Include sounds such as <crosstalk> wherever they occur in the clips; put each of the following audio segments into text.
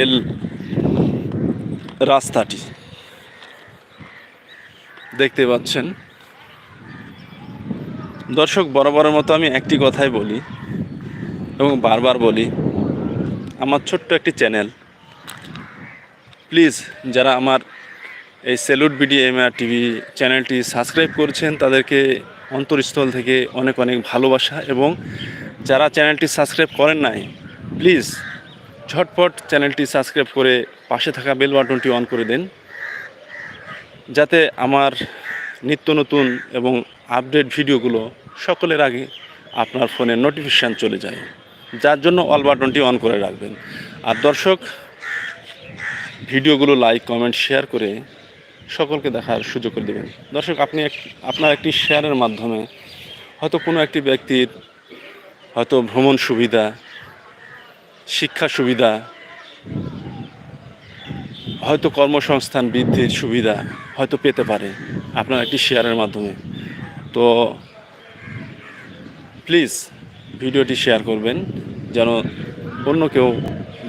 Rail রাস্তাটি। দেখতে পাচ্ছেন। দর্শক, বরাবরের মতো আমি একটি কথাই বলি এবং বারবার বলি, আমার ছোট্ট একটি চ্যানেল। প্লিজ, যারা আমার এই salute BD M R TV চ্যানেলটি সাবস্ক্রাইব করছেন, তাদেরকে অন্তরস্থল থেকে অনেক অনেক ভালোবাসা এবং যারা চ্যানেলটি সাবস্ক্রাইব করেন নাই, প্লিজ ঝটপট চ্যানেলটি সাবস্ক্রাইব করে পাশে থাকা বেল বাটনটি অন করে দিন, যাতে আমার নিত্য নতুন এবং আপডেট ভিডিওগুলো সকলের আগে আপনার ফোনে নোটিফিকেশান চলে যায়। যার জন্য অল বাটনটি অন করে রাখবেন। আর দর্শক, ভিডিওগুলো লাইক, কমেন্ট, শেয়ার করে সকলকে দেখার সুযোগ করে দেবেন। দর্শক, আপনি আপনার একটি শেয়ারের মাধ্যমে হয়তো কোনো একটি ব্যক্তির হয়তো ভ্রমণ সুবিধা শিক্ষা সুবিধা, হয়তো কর্মসংস্থান বৃদ্ধির সুবিধা হয়তো পেতে পারে আপনার একটি শেয়ারের মাধ্যমে। তো প্লিজ ভিডিওটি শেয়ার করবেন যেন অন্য কেউ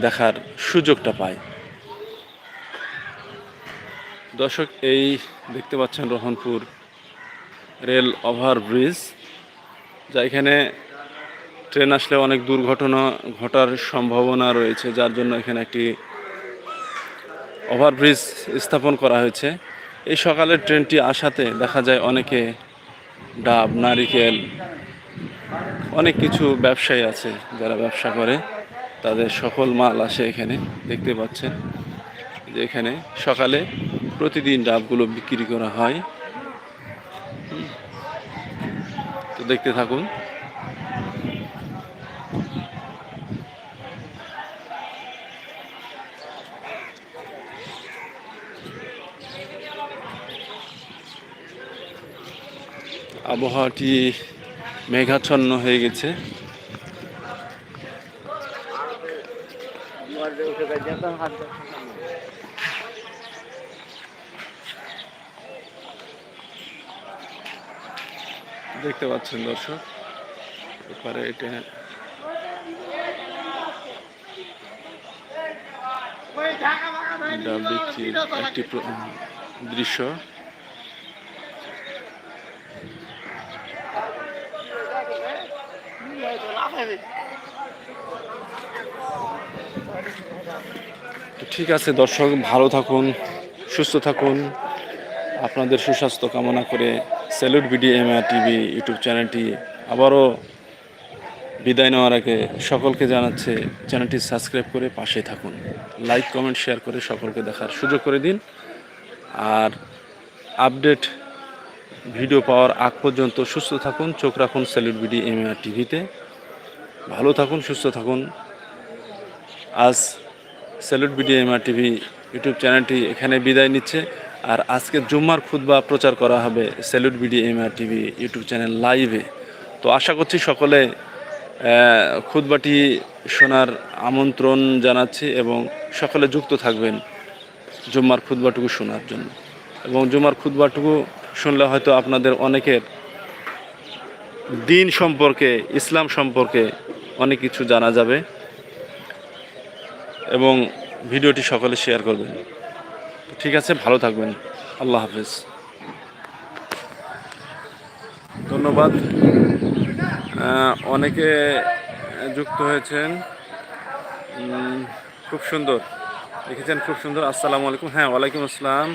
দেখার সুযোগটা পায়। দর্শক, এই দেখতে পাচ্ছেন রহনপুর রেল ওভারব্রিজ, যা এখানে ট্রেন আসলে অনেক দুর্ঘটনা ঘটার সম্ভাবনা রয়েছে, যার জন্য এখানে একটি ওভারব্রিজ স্থাপন করা হয়েছে। এই সকালের ট্রেনটি আসাতে দেখা যায় অনেকে ডাব, নারিকেল, অনেক কিছু ব্যবসায়ী আছে যারা ব্যবসা করে, তাদের সকল মাল আসে এখানে, দেখতে পাচ্ছেন যে এখানে সকালে প্রতিদিন ডাবগুলো বিক্রি করা হয়। তো দেখতে থাকুন। আবহাওয়াটি মেঘাচ্ছন্ন হয়ে গেছে। দেখতে পাচ্ছেন দর্শক এপারে এটা একটি দৃশ্য। ঠিক আছে, দর্শক, ভালো থাকুন, সুস্থ থাকুন। আপনাদের সুস্বাস্থ্য কামনা করে salute BD M R TV YouTube চ্যানেলটি আবারও বিদায় নেওয়ার আগে সকলকে জানাচ্ছে, চ্যানেলটি সাবস্ক্রাইব করে পাশে থাকুন। লাইক কমেন্ট শেয়ার করে সকলকে দেখার সুযোগ করে দিন। আর আপডেট ভিডিও পাওয়ার আগ পর্যন্ত সুস্থ থাকুন, চোখ রাখুন স্যালুট বিডি এম আর টিভিতে ভালো থাকুন সুস্থ থাকুন। আজ salute BD M R TV YouTube চ্যানেলটি এখানে বিদায় নিচ্ছে। আর আজকে জুম্মার খুতবা প্রচার করা হবে salute BD M R TV YouTube channel লাইভে। তো আশা করছি সকলে আহ, খুতবাটি শোনার আমন্ত্রণ জানাচ্ছি এবং সকলে যুক্ত থাকবেন জুম্মার খুতবাটুকু শোনার জন্য। এবং জুম্মার খুতবাটুকু শুনলে হয়তো আপনাদের অনেকের দিন সম্পর্কে, ইসলাম সম্পর্কে অনেক কিছু জানা যাবে এবং ভিডিওটি সকলে শেয়ার করবেন। ঠিক আছে, ভালো থাকবেন। আল্লাহ হাফেজ। ধন্যবাদ। অনেকে যুক্ত হয়েছেন। খুব সুন্দর। লিখেছেন খুব সুন্দর। আসসালামু আলাইকুম। হ্যাঁ ওয়ালাইকুম আসসালাম।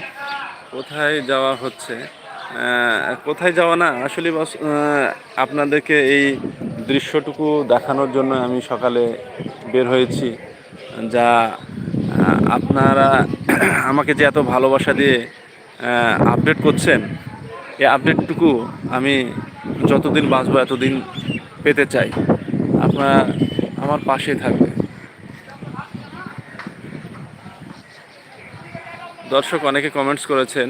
কোথায় যাওয়া হচ্ছে? কোথায় যাওয়া না? আসলে আপনাদেরকে এই দৃশ্যটুকু দেখানোর জন্য আমি সকালে বের হয়েছি, যা আপনারা <clears throat> আমাকে যে এত ভালোবাসা দিয়ে আপডেট করছেন, এই আপডেটটুকু আমি যতদিন বাঁচবো এতদিন পেতে চাই। আপনারা আমার পাশে থাকবে দর্শক অনেকে কমেন্টস করেছেন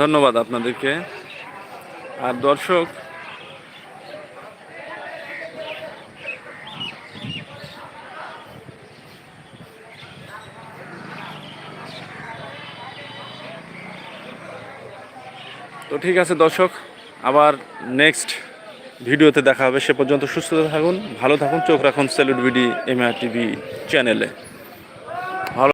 ধন্যবাদ আপনাদেরকে। আর দর্শক, তো ঠিক আছে দর্শক, আবার নেক্সট ভিডিওতে দেখা হবে। সে পর্যন্ত সুস্থ থাকুন, ভালো থাকুন, চোখ রাখুন। Salute BD M R TV চ্যানেলে